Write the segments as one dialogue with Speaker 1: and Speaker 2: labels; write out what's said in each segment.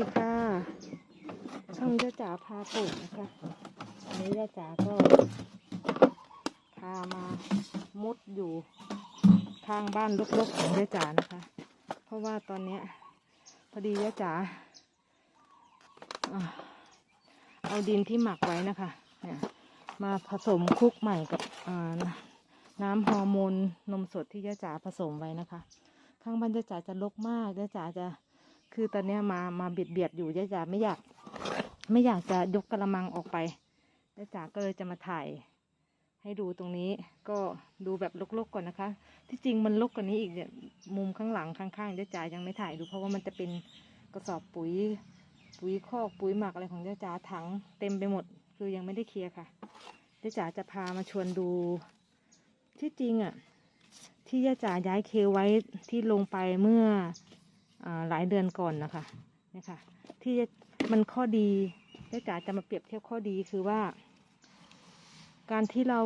Speaker 1: ดีค่ะ ช่องย่าจ๋าพาปลูกนะคะวันนี้ย่าจ๋าก็ พามามุดอยู่ข้างบ้านลกๆของย่าจ๋านะคะ เพราะว่าตอนเนี้ยพอดีย่าจ๋าเอาดินที่หมักไว้นะคะ เนี่ยมาผสมคลุกใหม่กับน้ำฮอร์โมนนมสดที่ย่าจ๋าผสมไว้นะคะ ข้างบ้านย่าจ๋าจะรกมากย่าจ๋าจะ คือตอนนี้มามาเบียดเบียดอยู่ย่าจ๋าไม่อยาก ไม่อยากจะยกกระมังออกไปย่าจ๋าก็เลยจะมาถ่าย ให้ดูตรงนี้ก็ดูแบบลกๆก่อนนะคะ ที่จริงมันลกกว่านี้อีกเนี่ยมุมข้างหลังข้างๆย่าจ๋ายังไม่ถ่ายดูเพราะว่ามันจะเป็นกระสอบปุ๋ย ปุ๋ยคอกปุ๋ยหมักอะไรของย่าจ๋าถังเต็มไปหมด คือยังไม่ได้เคลียร์ค่ะย่าจ๋าจะพามาชวนดู ที่จริงอะที่ย่าจ๋าย้ายเคไว้ที่ลงไปเมื่อ หลายเดือนก่อนนะคะเนี่ยค่ะ ที่มันข้อดีย่าจ๋าจะมาเปรียบเทียบข้อดีคือว่า การที่เรา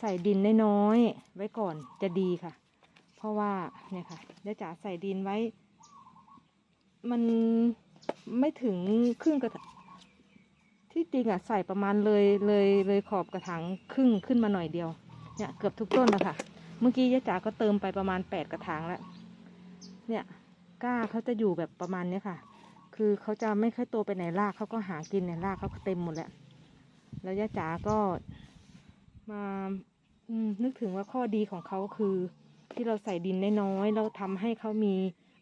Speaker 1: ใส่ดินน้อยๆไว้ก่อนจะดีค่ะ เพราะว่าเนี่ยค่ะย่าจ๋าใส่ดินไว้ มันไม่ถึงครึ่งกระถางที่จริงอะใส่ประมาณเลยเลยเลยขอบกระถางครึ่งขึ้นมาหน่อยเดียวเนี่ยเกือบทุกต้นแล้วค่ะ เมื่อกี้ยะจ๋าก็เติมไปประมาณแปดกระถางแล้วเนี่ย ก้าเขาจะอยู่แบบประมาณเนี้ยค่ะ คือเขาจะไม่ค่อยโตไปไหนรากเขาก็หากินเนี่ยรากเขาเต็มหมดแหล้วแล้วยะจ๋าก็มาอืมนึกถึงว่าข้อดีของเขาคือ ที่เราใส่ดินน้อยๆเราทำให้เขามี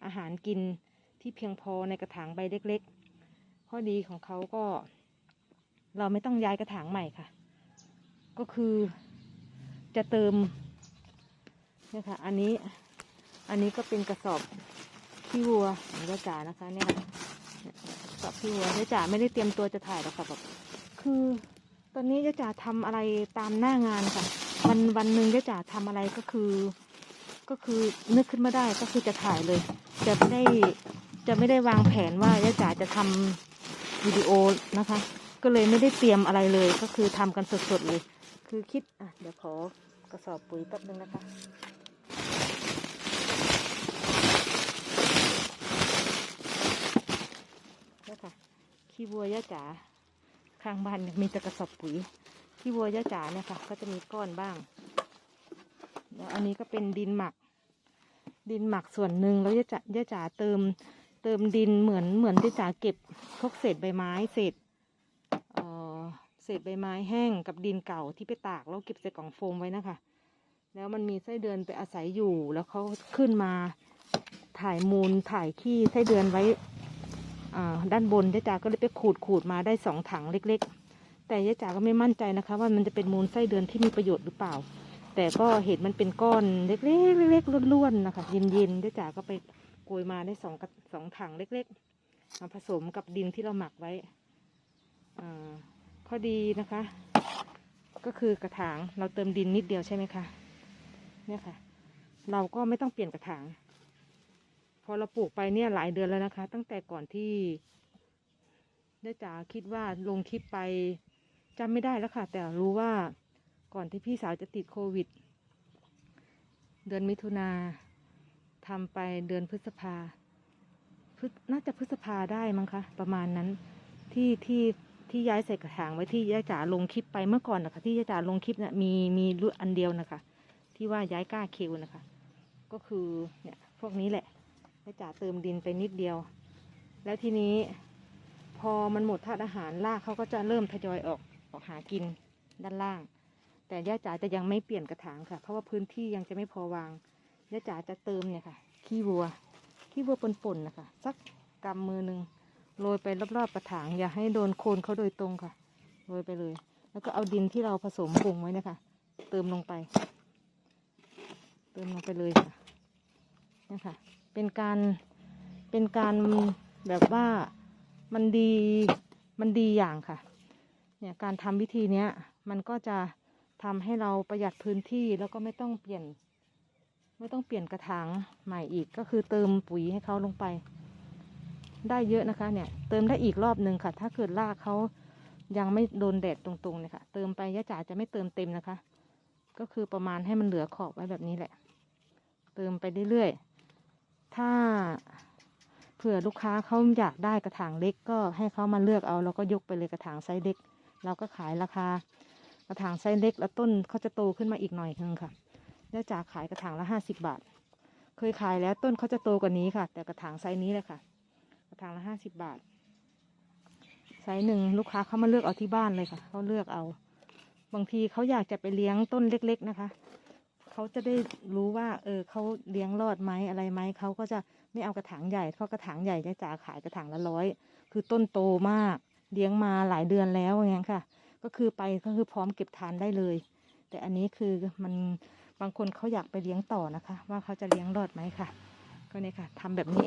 Speaker 1: อาหารกินที่เพียงพอในกระถางใบเล็ก ๆ ข้อดีของเขาก็ เราไม่ต้องย้ายกระถางใหม่ค่ะ ก็คือจะเติมเนี่ยค่ะ อันนี้ อันนี้ก็เป็นกระสอบ ขี้วัวของยาจ๋านะคะเนี่ยกระสอบขี้วัวเยาจ๋าไม่ได้เตรียมตัวจะถ่ายหรอกค่ะแบบคือตอนนี้เยาจ๋าทำอะไรตามหน้างานค่ะ วันวันหนึ่งเยาจ๋าทำอะไรก็คือ ก็คือนึกขึ้นมาได้ก็คือจะถ่ายเลย จะไม่ได้จะไม่ได้วางแผนว่าเยาจ๋าจะทำวิดีโอนะคะ ก็เลยไม่ได้เตรียมอะไรเลย ก็คือทำกันสดๆเลย คือคิดอะเดี๋ยวขอกระสอบปุ๋ยแป๊บนึงนะคะ นี่ค่ะ ขี้วัวย่าจ๋าข้างบ้านมีต่กระสอบปุ๋ยขี้วัวย่าจ๋าเนี่ยค่ะ ก็จะมีก้อนบ้าง แล้วอันนี้ก็เป็นดินหมัก ดินหมักส่วนหนึ่งแล้วย่าจ๋าย่าจ๋าเติม เติมดินเหมือนเหมือนย่าจ๋าเก็บพวกเศษใบไม้เศษเอ่อเศษใบไม้แห้งกับดินเก่าที่ไปตากแล้วเก็บใส่กล่องโฟมไว้นะคะ แล้วมันมีไส้เดือนไปอาศัยอยู่ แล้วเขาขึ้นมาถ่ายมูลถ่ายขี้ไส้เดือนไว้ ด้านบนยะจ๋าก็เลยไปขูดขูดมาได้สองถังเล็ก ๆ แต่ยะจ๋าก็ไม่มั่นใจนะคะ ว่ามันจะเป็นมูลไส้เดือนที่มีประโยชน์หรือเปล่า แต่ก็เห็นมันเป็นก้อนเล็กๆเล็กๆล้วนๆนะคะ เย็นๆยะจ๋าก็ไปโกยมาได้สองกระสองถังเล็กๆมาผสมกับดินที่เราหมักไว้อข้อดีนะคะ ก็คือกระถางเราเติมดินนิดเดียวใช่ไหมคะเนี่ยค่ะ เราก็ไม่ต้องเปลี่ยนกระถาง พอเราปลูกไปเนี่ยหลายเดือนแล้วนะคะ ตั้งแต่ก่อนที่ได้จ๋าคิดว่าลงคลิปไปจำไม่ได้แล้วค่ะ แต่รู้ว่าก่อนที่พี่สาวจะติดโควิด เดือนมิถุนาทำไปเดือนพฤษภาพฤษน่าจะพฤษภาได้มั้งคะ ประมาณนั้นที่ที่ที่ย้ายใส่กระถางไว้ที่ย่าจ๋าลงคลิปไปเมื่อก่อนนะคะ ที่ย่าจ๋าลงคลิปเนี่ยมีมีรุ่นอันเดียวนะคะ ที่ว่าย้ายก้าเคลนะคะ ก็คือเนี่ยพวกนี้แหละ ย่าจ๋าเติมดินไปนิดเดียว แล้วทีนี้ พอมันหมดธาตุอาหารรากเขาก็จะเริ่มทยอยออกออกหากินด้านล่าง แต่ย่าจ๋าจะยังไม่เปลี่ยนกระถางค่ะ เพราะว่าพื้นที่ยังจะไม่พอวางย่าจ๋าจะเติมเนี่ยค่ะ ขี้วัว ขี้วัวป่นๆนะคะสักกำมือหนึ่งโรยไปรอบๆกระถาง อย่าให้โดนโคนเขาโดยตรงค่ะโรยไปเลย แล้วก็เอาดินที่เราผสมปรุงไว้นะคะเติมลงไป เติมลงไปเลยค่ะนี่ค่ะ เป็นการเป็นการแบบว่ามันดีมันดีอย่างค่ะ เนี่ยการทำวิธีเนี้ยมันก็จะทำให้เราประหยัดพื้นที่แล้วก็ไม่ต้องเปลี่ยน ไม่ต้องเปลี่ยนกระถางใหม่อีกก็คือเติมปุ๋ยให้เขาลงไป ได้เยอะนะคะเนี่ย เติมได้อีกรอบหนึ่งค่ะ ถ้าเกิดรากเขายังไม่โดนแดดตรงๆเนี่ยค่ะ เติมไปย่าจ๋าจะไม่เติมเต็มนะคะ ก็คือประมาณให้มันเหลือขอบไว้แบบนี้แหละ เติมไปเรื่อยๆ ถ้าเผื่อลูกค้าเขาอยากได้กระถางเล็กก็ให้เขามาเลือกเอาแล้วก็ยกไปเลยกระถางไซส์เล็ก เราก็ขายราคากระถางไซส์เล็ก แล้วต้นเขาจะโตขึ้นมาอีกหน่อยนึงค่ะย่าจ๋าขายกระถางละห้าสิบบาท เคยขายแล้วต้นเขาจะโตกว่านี้ค่ะ แต่กระถางไซส์นี้เลยค่ะ กระถางละห้าสิบบาท ไซส์หนึ่งลูกค้าเขามาเลือกเอาที่บ้านเลยค่ะเขาเลือกเอา บางทีเขาอยากจะไปเลี้ยงต้นเล็ก ๆ นะคะ เขาจะได้รู้ว่า เออเขาเลี้ยงรอดไหมอะไรไหมเขาก็จะไม่เอากระถางใหญ่เพราะกระถางใหญ่จะจ๋าขายกระถางละร้อยคือต้นโตมาก เลี้ยงมาหลายเดือนแล้วอย่างเงี้ยค่ะ ก็คือไปก็คือพร้อมเก็บทานได้เลย แต่อันนี้คือมันบางคนเขาอยากไปเลี้ยงต่อนะคะ ว่าเขาจะเลี้ยงรอดไหมค่ะ ก็เนี่ยค่ะทำแบบนี้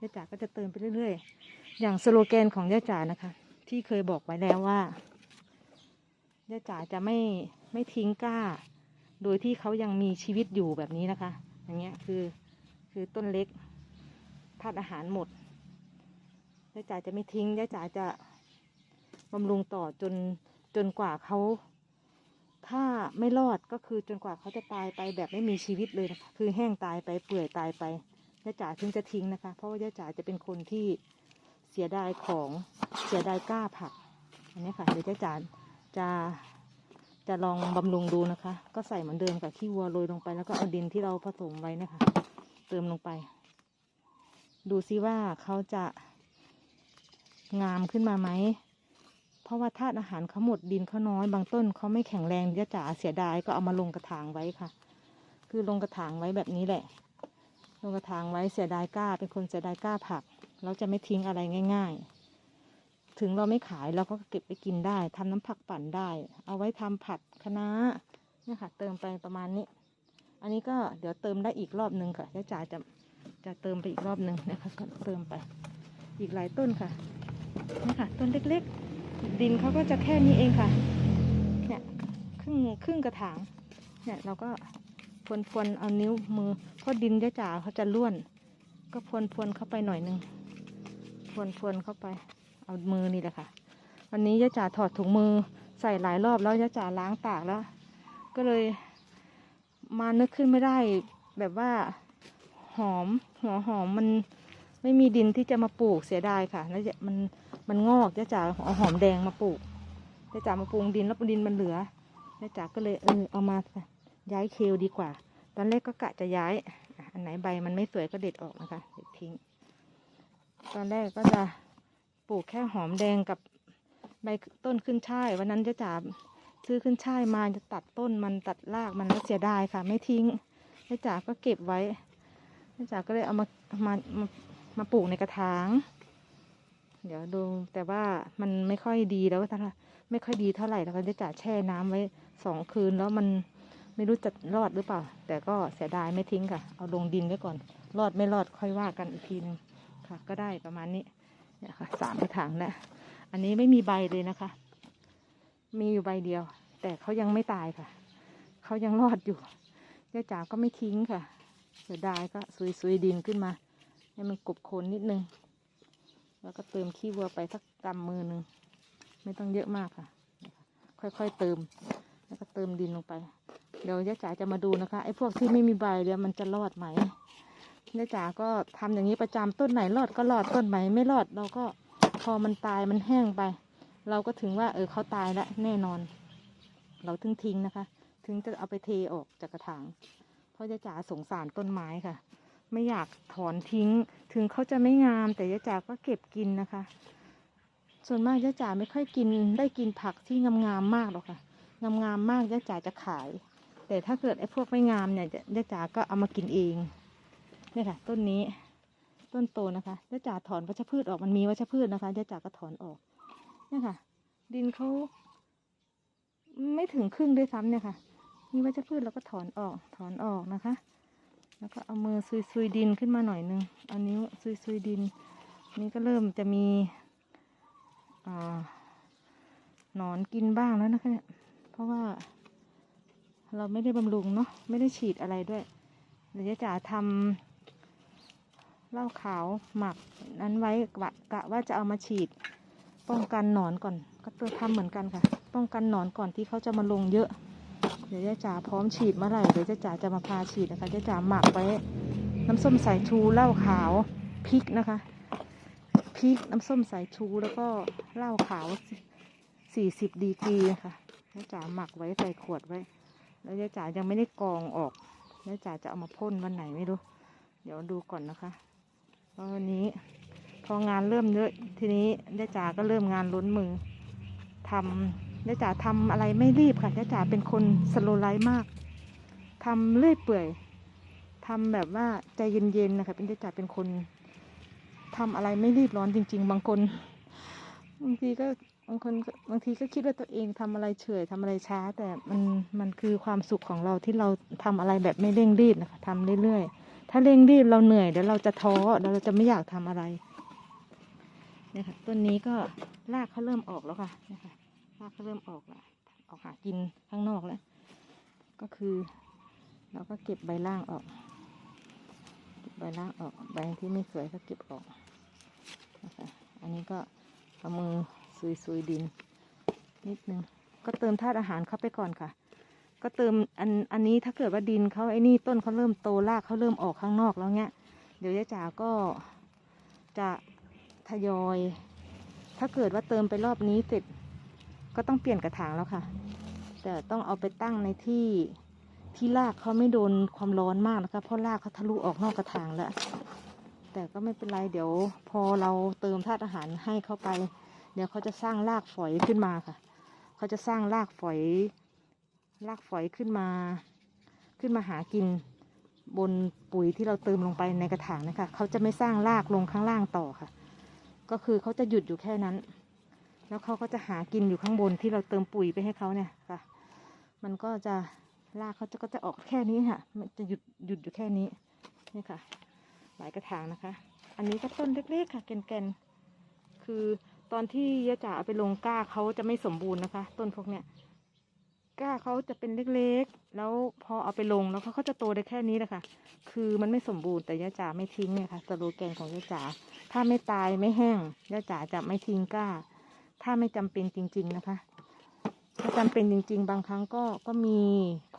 Speaker 1: ย่าจ๋าก็จะเติมไปเรื่อยๆ อย่างสโลแกนของย่าจ๋านะคะ ที่เคยบอกไว้แล้วว่าย่าจ๋าจะไม่ไม่ทิ้งกล้า โดยที่เขายังมีชีวิตอยู่แบบนี้นะคะ อย่างเงี้ยคือคือต้นเล็กธาตุอาหารหมดย่าจ๋าจะไม่ทิ้งย่าจ๋าจะบำรุงต่อจนจนกว่าเขาถ้าไม่รอดก็คือจนกว่าเขาจะตายไปแบบไม่มีชีวิตเลยนะคะคือแห้งตายไปเปื่อยตายไปย่าจ๋าถึงจะทิ้งนะคะ เพราะว่าย่าจ๋าจะเป็นคนที่เสียดายของเสียดายกล้าผักอันนี้ค่ะเดี๋ยวย่าจ๋าจะ จะลองบำรุงดูนะคะ ก็ใส่เหมือนเดิมกับขี้วัวโรยลงไป แล้วก็เอาดินที่เราผสมไว้นะคะ เติมลงไป ดูซิว่าเขาจะงามขึ้นมาไหม เพราะว่าธาตุอาหารเขาหมดดินเขาน้อย บางต้นเขาไม่แข็งแรงจะจ๋าเสียดายก็เอามาลงกระถางไว้ค่ะ คือลงกระถางไว้แบบนี้แหละ ลงกระถางไว้เสียดายกล้า เป็นคนเสียดายกล้าผัก เราจะไม่ทิ้งอะไรง่าย ๆ ถึงเราไม่ขายเราก็เก็บไปกินได้ทำน้ำผักปั่นได้ เอาไว้ทำผัดคะน้าเนี่ยค่ะ เติมไปประมาณนี้ อันนี้ก็เดี๋ยวเติมได้อีกรอบหนึ่งค่ะจะจ๋าจะจะเติมไปอีกรอบหนึ่งนะคะก็เติมไป อีกหลายต้นค่ะนี่ค่ะ ต้นเล็กๆ ดินเขาก็จะแค่นี้เองค่ะ เนี่ยครึ่งครึ่งกระถาง เนี่ยเราก็พวนพวนๆเอานิ้วมือเพราะดินจะจ๋าเขาจะล้วน ก็พวนพวนๆเข้าไปหน่อยนึงพวนพวนๆเข้าไป เอามือนี่แหละค่ะวันนี้ยะจ๋าถอดถุงมือใส่หลายรอบแล้วยะจ๋าล้างตากแล้ว ก็เลยมานึกขึ้นไม่ได้แบบว่าหอมหัวหอมมันไม่มีดินที่จะมาปลูกเสียดายค่ะ แล้วจะมันมันงอกยะจ๋าเอาหอมแดงมาปลูกยะจ๋ามาปลูกดินแล้วดินมันเหลือยะจ๋าก็เลยเออเอามาย้ายเคลดีกว่า ตอนแรกก็กะจะย้าย อันไหนใบมันไม่สวยก็เด็ดออกนะคะ เด็ดทิ้ง ตอนแรกก็จะ ปลูกแค่หอมแดงกับใบต้นขึ้นช่ายวันนั้นจะจ๋าซื้อขึ้นช่ายมาจะตัดต้นมันตัดรากมันแล้วเสียดายค่ะ ไม่ทิ้งจะจ๋าก็เก็บไว้จะจ๋าก็เลยเอามามามามาปลูกในกระถาง เดี๋ยวดูแต่ว่ามันไม่ค่อยดีแล้วท่าไม่ค่อยดีเท่าไหร่แล้วก็จะจ๋าแช่น้ำไว้สองคืนแล้วมันไม่รู้จะรอดหรือเปล่า แต่ก็เสียดายไม่ทิ้งค่ะ เอาลงดินไว้ก่อน รอดไม่รอดค่อยว่ากันอีกทีนึงค่ะ ก็ได้ประมาณนี้ เนี่ยค่ะสามกระถางแล้วอันนี้ไม่มีใบเลยนะคะ มีอยู่ใบเดียว แต่เขายังไม่ตายค่ะ เขายังรอดอยู่เจ้าจ๋าก็ไม่ทิ้งค่ะเสียดายก็ซุยๆดินขึ้นมา ให้มันกบโคนนิดนึง แล้วก็เติมขี้วัวไปสักกำมือหนึ่งไม่ต้องเยอะมากค่ะ ค่อยๆเติม แล้วก็เติมดินลงไป เดี๋ยวเจ้าจ๋าจะมาดูนะคะไอ้พวกที่ไม่มีใบเดี๋ยวมันจะรอดไหม แม่จ๋าก็ทำอย่างนี้ประจำต้นไหนรอดก็รอดต้นไหนไม่รอดเราก็พอมันตายมันแห้งไป เราก็ถึงว่าเออเขาตายแล้วแน่นอน เราถึงทิ้งนะคะ ถึงจะเอาไปเทออกจากกระถาง เพราะยะจ๋าสงสารต้นไม้ค่ะ ไม่อยากถอนทิ้ง ถึงเขาจะไม่งาม แต่ยะจ๋าก็เก็บกินนะคะ ส่วนมากยะจ๋าไม่ค่อยกินได้กินผักที่งามๆมากหรอกค่ะงามๆมากยะจ๋าจะขาย แต่ถ้าเกิดไอ้พวกไม่งามเนี่ยยะจ๋าก็เอามากินเอง นี่ยค่ะ ต้นนี้ ต้นโตนะคะเจ้าจ่าถอนวัชพืชออกมันมีวัชพืชนะคะเจ้าจ่าก็ถอนออกเนี่ยค่ะ ดินเขาไม่ถึงครึ่งด้วยซ้ำเนี่ยค่ะ มีวัชพืชเราก็ถอนออก ถอนออกนะคะ แล้วก็เอามือซุยซุยดินขึ้นมาหน่อยนึง เอานิ้วซุยซุยดิน นี่ก็เริ่มจะมีหนอนกินบ้างแล้วนะคะเนี่ย เพราะว่าเราไม่ได้บำรุงเนาะ ไม่ได้ฉีดอะไรด้วยเดี๋ยวจะจ๋าทำ เหล้าขาวหมักนั้นไว้กะกะว่าจะเอามาฉีด ป้องกันหนอนก่อน ก็ตัวทำเหมือนกันค่ะ ป้องกันหนอนก่อนที่เขาจะมาลงเยอะ เดี๋ยวจะจ๋าพร้อมฉีดเมื่อไหร่เดี๋ยวจะจ๋าจะมาพาฉีดนะคะจะจ๋าหมักไว้ น้ำส้มสายชูเหล้าขาวพริกนะคะพริกน้ำส้มสายชูแล้วก็เหล้าขาวสี่สิบดีกรีค่ะย่าจ๋าหมักไว้ใส่ขวดไว้ แล้วย่าจ๋ายังไม่ได้กรองออกย่าจ๋าจะเอามาพ่นวันไหนไม่รู้ เดี๋ยวดูก่อนนะคะ วันนี้พองานเริ่มเยอะทีนี้ย่าจ๋าก็เริ่มงานล้นมือทำย่าจ๋าทำอะไรไม่รีบค่ะย่าจ๋าเป็นคนสโลไลฟ์มากทำเรื่อยเปื่อยทำแบบว่าใจเย็นๆนะคะเป็นย่าจ๋าเป็นคนทำอะไรไม่รีบร้อนจริง ๆ บางคนบางทีก็บางคนบางทีก็คิดว่าตัวเองทำอะไรเฉอยทำอะไรช้า แต่มันมันคือความสุขของเราที่เราทำอะไรแบบไม่เร่งรีบนะคะทำเรื่อยๆ ถ้าเร่งรีบเราเหนื่อยเดี๋ยวเราจะท้อเดี๋ยวเราจะไม่อยากทำอะไรเนี่ยค่ะต้นนี้ก็รากเขาเริ่มออกแล้วค่ะเนี่ยค่ะรากเขาเริ่มออกแล้วออกหากินข้างนอกแล้ว ก็คือ เราก็เก็บใบล่างออกเก็บใบล่างออกใบที่ไม่สวยก็เก็บออกนะคะอันนี้ก็เอามือซุยๆดินนิดนึงก็เติมธาตุอาหารเข้าไปก่อนค่ะ ก็เติมอันอันนี้ถ้าเกิดว่าดินเขาไอ้นี่ต้นเขาเริ่มโตรากเขาเริ่มออกข้างนอกแล้วเนี้ยเดี๋ยวยายจ๋าก็จะทยอย ถ้าเกิดว่าเติมไปรอบนี้เสร็จก็ต้องเปลี่ยนกระถางแล้วค่ะ แต่ต้องเอาไปตั้งในที่ที่รากเขาไม่โดนความร้อนมากนะคะเพราะรากเขาทะลุออกนอกกระถางแล้ว แต่ก็ไม่เป็นไรเดี๋ยว พอเราเติมธาตุอาหารให้เข้าไป เดี๋ยวเขาจะสร้างรากฝอยขึ้นมาค่ะ เขาจะสร้างรากฝอย รากฝอยขึ้นมา ขึ้นมาหากินบนปุ๋ยที่เราเติมลงไปในกระถางนะคะเขาจะไม่สร้างรากลงข้างล่างต่อค่ะ ก็คือเขาจะหยุดอยู่แค่นั้น แล้วเขาก็จะหากินอยู่ข้างบนที่เราเติมปุ๋ยไปให้เขาเนี่ยค่ะ มันก็จะรากเขาจะก็จะออกแค่นี้ค่ะ มันจะหยุดหยุดอยู่แค่นี้นี่ค่ะ หลายกระถางนะคะ อันนี้ก็ต้นเล็กๆค่ะแกนๆคือตอนที่ยะจ๋าเอาไปลงก้าเขาจะไม่สมบูรณ์นะคะ ต้นพวกเนี้ย ก้าเขาจะเป็นเล็กๆ แล้วพอเอาไปลงแล้วเขาก็จะโตได้แค่นี้แหละค่ะ คือมันไม่สมบูรณ์แต่ยะจ๋าไม่ทิ้งเนี่ยค่ะสโลแกนของยะจ๋า ถ้าไม่ตายไม่แห้งยะจ๋าจะไม่ทิ้งก้า ถ้าไม่จำเป็นจริง ๆนะคะ ถ้าจำเป็นจริง ๆ บางครั้งก็ก็มี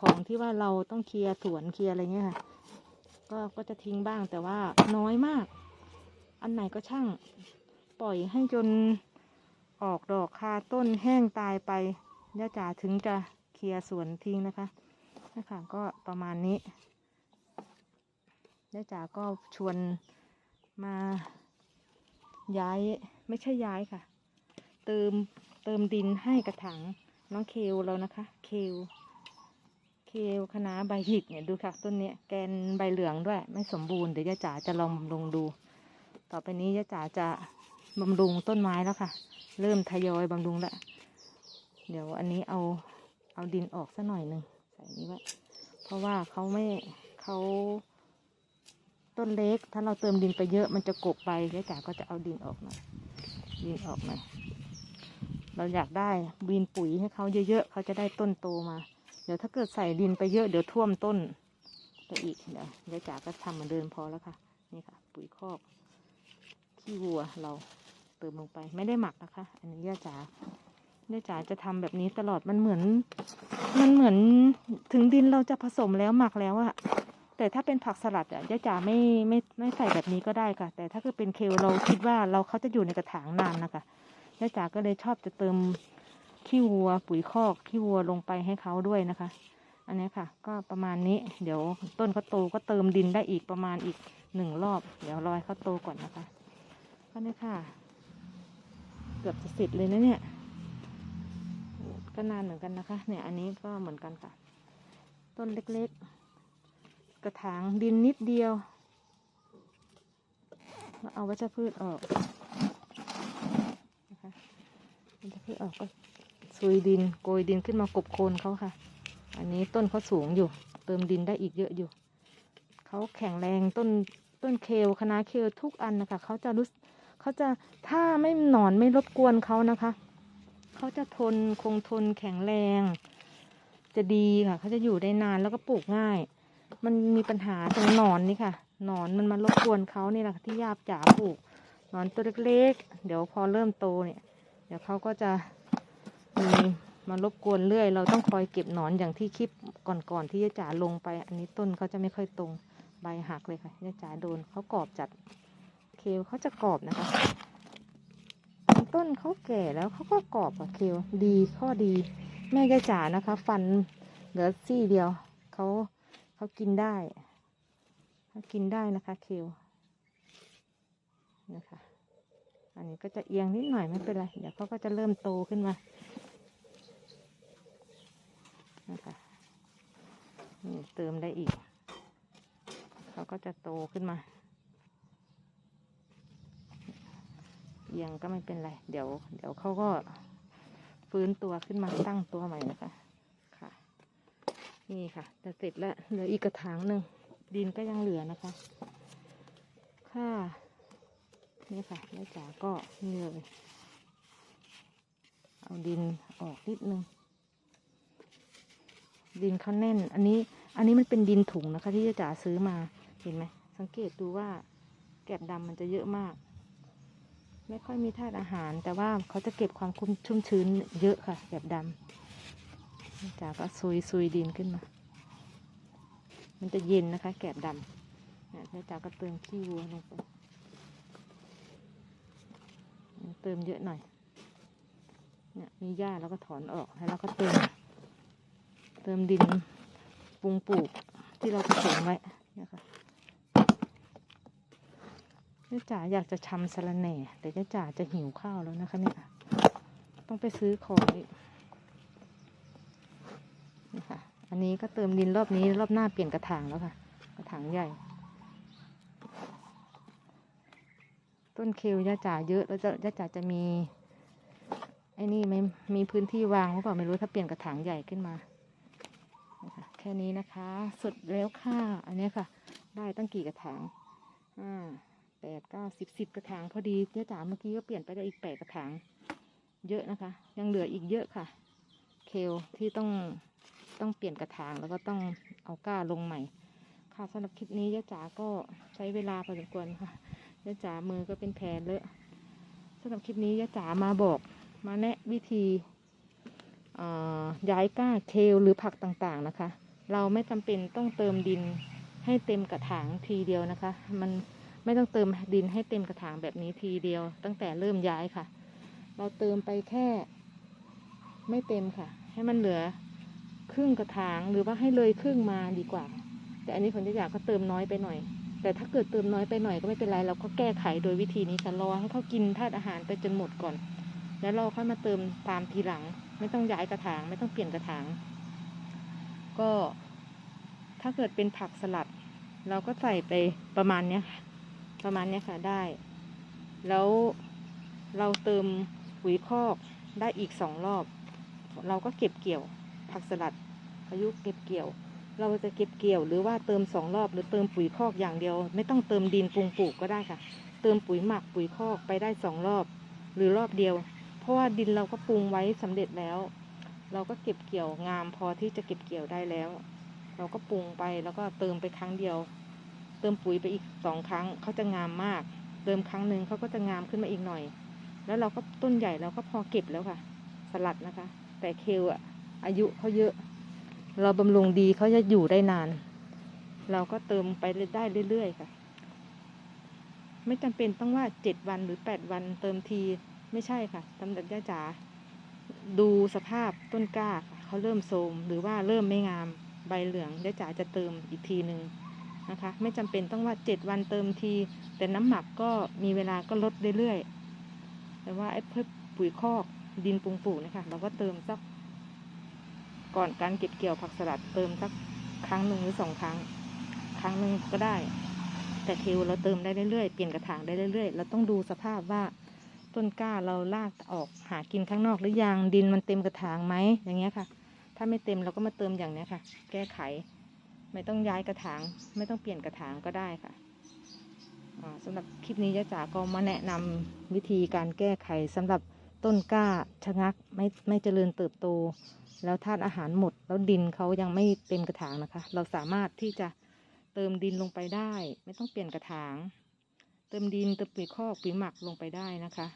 Speaker 1: ของที่ว่าเราต้องเคลียร์สวนเคลียร์อะไรเงี้ยค่ะ ก็ก็จะทิ้งบ้างแต่ว่าน้อยมาก อันไหนก็ช่าง ปล่อยให้จนออกดอกคาต้นแห้งตายไปย่าจ๋าถึงจะ เคลียร์สวนทิ้งนะคะนะคะก็ประมาณนี้ย่าจ๋าก็ชวนมาย้ายไม่ใช่ย้ายค่ะ เติมเติมดินให้กระถางน้องเคลเรานะคะ เคลเคลคณะใบหยิกเนี่ยดูค่ะต้นเนี้ยแกนใบเหลืองด้วย ไม่สมบูรณ์เดี๋ยวย่าจ๋าจะลองลงดู ต่อไปนี้ย่าจ๋าจะบำรุงต้นไม้แล้วค่ะ เริ่มทยอยบำรุงแล้วเดี๋ยวอันนี้เอา เอาดินออกสัหน่อยหนึ่งใส่นี้ไว้เพราะว่าเขาไม่เขาต้นเล็ก ถ้าเราเติมดินไปเยอะมันจะกบไปย่าจ๋าก็จะเอาดินออกหน่อยดินออกหน่อยเราอยากได้ดินปุ๋ยให้เขาเยอะๆเขาจะได้ต้นโตมา เดี๋ยวถ้าเกิดใส่ดินไปเยอะเดี๋ยวท่วมต้นไปอีกเดี๋ยวย่าจ๋าก็ทำเหมือนเดิมพอแล้วค่ะนี่ค่ะ ปุ๋ยคอกขี้วัวเราเติมลงไปไม่ได้หมักนะคะ อันนี้ย่าจ๋า ย่จ๋าจะทำแบบนี้ตลอดมันเหมือน มันเหมือนถึงดินเราจะผสมแล้วหมักแล้วอะแต่ถ้าเป็นผักสลัดอะย่าจ๋าไม่ไม่ไม่ใส่แบบนี้ก็ได้ค่ะ แต่ถ้าเกิดเป็นเคลเราคิดว่าเราเขาจะอยู่ในกระถางนานนะคะย่าจ๋าก็เลยชอบจะเติมขี้วัว ปุ๋ยคอกขี้วัวลงไปให้เขาด้วยนะคะ อันนี้ค่ะ ก็ประมาณนี้ เดี๋ยวต้นเขาโตก็เติมดินได้อีกประมาณอีกหนึ่งรอบ เดี๋ยวรอให้เขาโตก่อนนะคะก็นี่ค่ะ เกือบจะเสร็จเลยนะเนี่ย ก็นานเหมือนกันนะคะ เนี่ยอันนี้ก็เหมือนกันค่ะ ต้นเล็กๆ กระถางดินนิดเดียวแล้วเอาวัชพืชออกนะคะวัชพืชออกก็ซุยดินโกยดินขึ้นมากบโคนเขาค่ะ อันนี้ต้นเขาสูงอยู่ เติมดินได้อีกเยอะอยู่ เขาแข็งแรงต้นต้นเคลคณะเคลทุกอันนะคะเขาจะรู้เขาจะถ้าไม่หนอนไม่รบกวนเขานะคะ เขาจะทนคงทนแข็งแรง จะดีค่ะ เขาจะอยู่ได้นานแล้วก็ปลูกง่าย มันมีปัญหาตรงหนอนนี่ค่ะหนอนมันมารบกวนเขานี่แหละที่ยาบจ๋าปลูกหนอนตัวเล็กๆ เดี๋ยวพอเริ่มโตเนี่ย เดี๋ยวเขาก็จะมีมารบกวนเรื่อย เราต้องคอยเก็บหนอนอย่างที่คลิปก่อนๆที่ยาจ๋าลงไป อันนี้ต้นเขาจะไม่ค่อยตรงใบหักเลยค่ะยาจ๋าโดนเขากรอบจัดเคลเขาจะกรอบนะคะ ต้นเขาแก่แล้วเขาก็กรอบอะเคลดีข้อดี แม่ยายจ๋านะคะ ฟันเหลือซี่เดียวเขาเขากินได้เขากินได้นะคะเคลนะคะ อันนี้ก็จะเอียงนิดหน่อยไม่เป็นไรเดี๋ยวเขาก็จะเริ่มโตขึ้นมานะคะนี่เติมได้อีก เขาก็จะโตขึ้นมา อียงก็ไม่เป็นไร เดี๋ยว เดี๋ยวเขาก็ฟื้นตัวขึ้นมาตั้งตัวใหม่นะคะค่ะ นี่ค่ะจะเสร็จแล้วเหลืออีกกระถางหนึ่งดินก็ยังเหลือนะคะ ค่ะนี่ค่ะแม่จ๋าก็นี่เลยเอาดินออกนิดนึง ดินเขาแน่น อันนี้ อันนี้มันเป็นดินถุงนะคะ ที่แม่จ๋าซื้อมา เห็นไหม สังเกตดูว่าแกบดำมันจะเยอะมาก ไม่ค่อยมีธาตุอาหาร แต่ว่าเขาจะเก็บความชุ่มชื้นเยอะค่ะแกบดำแม่จ๋าก็ซุยซุยดินขึ้นมา มันจะเย็นนะคะ แกบดำเนี่ยจ๋าก็เติมขี้วัวลงไปเติมเยอะหน่อยเนี่ยมีหญ้าแล้วก็ถอนออกแล้วเราก็เติม เติมดินปรุงปลูกที่เราผสมไว้เนี่ยค่ะ เจ๊จ๋าอยากจะชำสะระแหน่ แต่เจ๊จ๋าจะหิวข้าวแล้วนะคะเนี่ยต้องไปซื้อของอีกนี่ค่ะ อันนี้ก็เติมดินรอบนี้รอบหน้าเปลี่ยนกระถางแล้วค่ะ กระถางใหญ่ ต้นเคลย่าจ๋าเยอะแล้วจะย่าจ๋าจะมีไอ้นี่ไม่มีพื้นที่วางหรือเปล่าไม่รู้ถ้าเปลี่ยนกระถางใหญ่ขึ้นมาแค่นี้นะคะ สุดแล้วค่ะ อันนี้ค่ะ ได้ตั้งกี่กระถางอ่า แปดเก้าสิบสิบกระถางพอดีย่าจ๋าเมื่อกี้ก็เปลี่ยนไปได้อีกแปดกระถาง เยอะนะคะ ยังเหลืออีกเยอะค่ะ เคลที่ต้องต้องเปลี่ยนกระถางแล้วก็ต้องเอาก้าลงใหม่ ค่ะสำหรับคลิปนี้ย่าจ๋าก็ใช้เวลาพอสมควรค่ะย่าจ๋ามือก็เป็นแผลเลอะสำหรับคลิปนี้ย่าจ๋ามาบอกมาแนะวิธีอ่อย้ายก้าเคลหรือผักต่างๆนะคะ เราไม่จำเป็นต้องเติมดินให้เต็มกระถางทีเดียวนะคะ มัน ไม่ต้องเติมดินให้เต็มกระถางแบบนี้ทีเดียว ตั้งแต่เริ่มย้ายค่ะ เราเติมไปแค่ ไม่เต็มค่ะ ให้มันเหลือครึ่งกระถางหรือว่าให้เลยครึ่งมาดีกว่า แต่อันนี้ของย่าจ๋าก็เติมน้อยไปหน่อย แต่ถ้าเกิดเติมน้อยไปหน่อยก็ไม่เป็นไรเราก็แก้ไขโดยวิธีนี้ค่ะรอให้เขากินธาตุอาหารไปจนหมดก่อน แล้วเราค่อยมาเติมตามทีหลัง ไม่ต้องย้ายกระถาง ไม่ต้องเปลี่ยนกระถาง ก็ถ้าเกิดเป็นผักสลัด เราก็ใส่ไปประมาณเนี้ยค่ะ ประมาณนี้ค่ะได้ แล้วเราเติมปุ๋ยคอกได้อีกสองรอบ เราก็เก็บเกี่ยวผักสลัดพายุเก็บเกี่ยว เราจะเก็บเกี่ยวหรือว่าเติมสองรอบ หรือเติมปุ๋ยคอกอย่างเดียว ไม่ต้องเติมดินปรุงปลูกก็ได้ค่ะ เติมปุ๋ยหมักปุ๋ยคอกไปได้สองรอบ หรือรอบเดียว เพราะว่าดินเราก็ปรุงไว้สำเร็จแล้ว เราก็เก็บเกี่ยวงามพอที่จะเก็บเกี่ยวได้แล้ว เราก็ปรุงไปแล้วก็เติมไปครั้งเดียว เติมปุ๋ยไปอีกสองครั้งเขาจะงามมาก เติมครั้งหนึ่งเขาก็จะงามขึ้นมาอีกหน่อย แล้วเราก็ต้นใหญ่เราก็พอเก็บแล้วค่ะ สลัดนะคะ แต่เคลอะอายุเขาเยอะ เราบำรุงดีเขาจะอยู่ได้นาน เราก็เติมไปได้เรื่อยๆค่ะ ไม่จำเป็นต้องว่าเจ็ดวันหรือแปดวันเติมทีไม่ใช่ค่ะตำรวจย่าจ๋าดูสภาพต้นกล้าเขาเริ่มโทรมหรือว่าเริ่มไม่งามใบเหลืองย่าจ๋าจะเติมอีกทีหนึ่ง นะคะ ไม่จำเป็นต้องว่าเจ็ดวันเติมที แต่น้ำหมักก็มีเวลาก็ลดเรื่อยๆ แต่ว่าไอ้เพิ่มปุ๋ยคอกดินปรุงปลูกนะคะเราก็เติมสัก ก่อนการเก็บเกี่ยวผักสลัดเติมสักครั้งหนึ่งหรือสองครั้ง ครั้งหนึ่งก็ได้ แต่เทลเราเติมได้เรื่อยๆ เปลี่ยนกระถางได้เรื่อยๆ เราต้องดูสภาพว่าต้นกล้าเราลากออกหากินข้างนอกหรือยังดินมันเต็มกระถางไหมอย่างเงี้ยค่ะ ถ้าไม่เต็มเราก็มาเติมอย่างเนี้ยค่ะ แก้ไข ไม่ต้องย้ายกระถาง ไม่ต้องเปลี่ยนกระถางก็ได้ค่ะสำหรับคลิปนี้ยะจ๋าก็มาแนะนำวิธีการแก้ไขสำหรับต้นกล้าชะงักไม่ไม่เจริญเติบโต แล้วธาตุอาหารหมด แล้วดินเขายังไม่เต็มกระถางนะคะ เราสามารถที่จะเติมดินลงไปได้ ไม่ต้องเปลี่ยนกระถาง เติมดินเติมปุ๋ยคอกปุ๋ยหมักลงไปได้นะคะ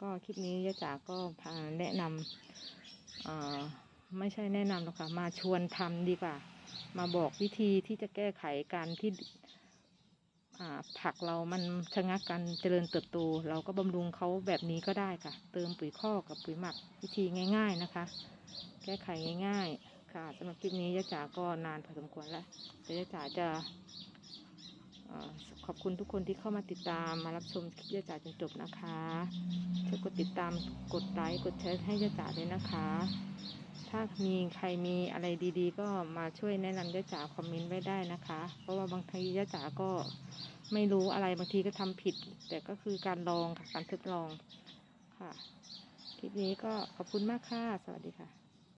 Speaker 1: ก็คลิปนี้ยะจ๋าก็พาแนะนำไม่ใช่แนะนำหรอกค่ะมาชวนทำดีกว่า มาบอกวิธีที่จะแก้ไขการที่ผักเรามันชะงักกันเจริญเติบโต เราก็บำรุงเขาแบบนี้ก็ได้ค่ะ เติมปุ๋ยคอกับปุ๋ยหมักวิธีง่าย ๆนะคะ แก้ไขง่ายๆ ค่ะสำหรับคลิปนี้ยะจ๋าก็นานพอสมควรแล้วเดี๋ยวยะจ๋าจะขอบคุณทุกคนที่เข้ามาติดตามมารับชมคลิปยะจ๋าจนจบนะคะช่วยกดติดตามกดไลค์กดแชร์ให้ยะจ๋าด้วยนะคะ ถ้ามีใครมีอะไรดีๆ ก็มาช่วยแนะนำยะจ๋าคอมเมนต์ไว้ได้นะคะ เพราะว่าบางทียะจ๋าก็ไม่รู้อะไรบางทีก็ทำผิด แต่ก็คือการลองค่ะการทดลองค่ะ คลิปนี้ก็ขอบคุณมากค่ะ สวัสดีค่ะ